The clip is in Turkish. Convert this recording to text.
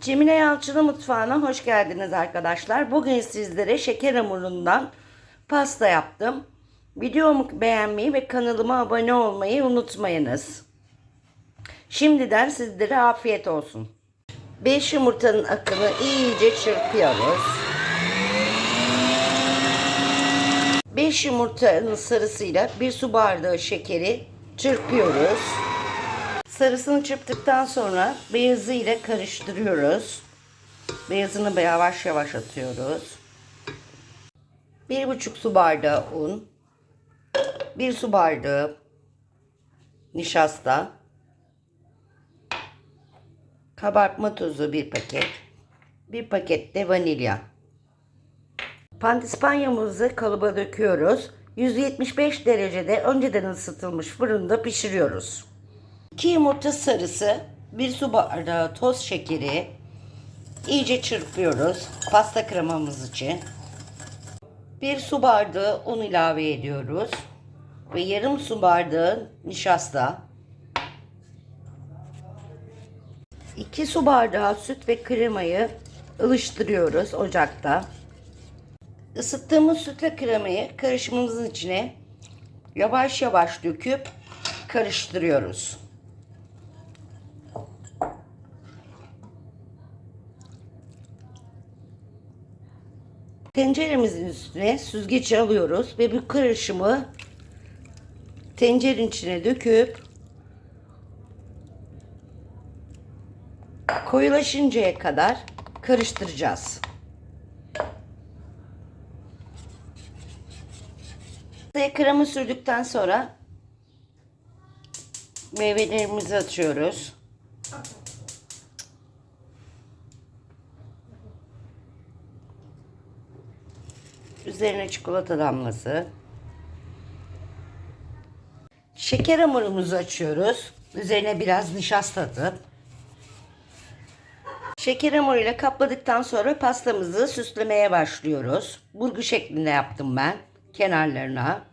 Cemile Yalçın'ın mutfağına hoş geldiniz arkadaşlar. Bugün sizlere şeker hamurundan pasta yaptım. Videomu beğenmeyi ve kanalıma abone olmayı unutmayınız. Şimdiden sizlere afiyet olsun. 5 yumurtanın akını iyice çırpıyoruz. 5 yumurtanın sarısıyla 1 su bardağı şekeri çırpıyoruz. Sarısını çırptıktan sonra beyazı ile karıştırıyoruz. Beyazını yavaş yavaş atıyoruz. 1,5 su bardağı un. 1 su bardağı nişasta. Kabartma tozu 1 paket. 1 paket de vanilya. Pandispanyamızı kalıba döküyoruz. 175 derecede önceden ısıtılmış fırında pişiriyoruz. 2 yumurta sarısı, 1 su bardağı toz şekeri iyice çırpıyoruz pasta kremamız için. 1 su bardağı un ilave ediyoruz ve yarım su bardağı nişasta. 2 su bardağı süt ve kremayı ılıştırıyoruz ocakta. Isıttığımız süt ve kremayı karışımımızın içine yavaş yavaş döküp karıştırıyoruz. Tenceremizin üstüne süzgeci alıyoruz ve bu karışımı tencerenin içine döküp koyulaşıncaya kadar karıştıracağız. Krema sürdükten sonra meyvelerimizi atıyoruz. Üzerine çikolata damlası. Şeker hamurumuzu açıyoruz. Üzerine biraz nişasta atıp Şeker hamuruyla kapladıktan sonra pastamızı süslemeye başlıyoruz. Burgu şeklinde yaptım ben kenarlarına.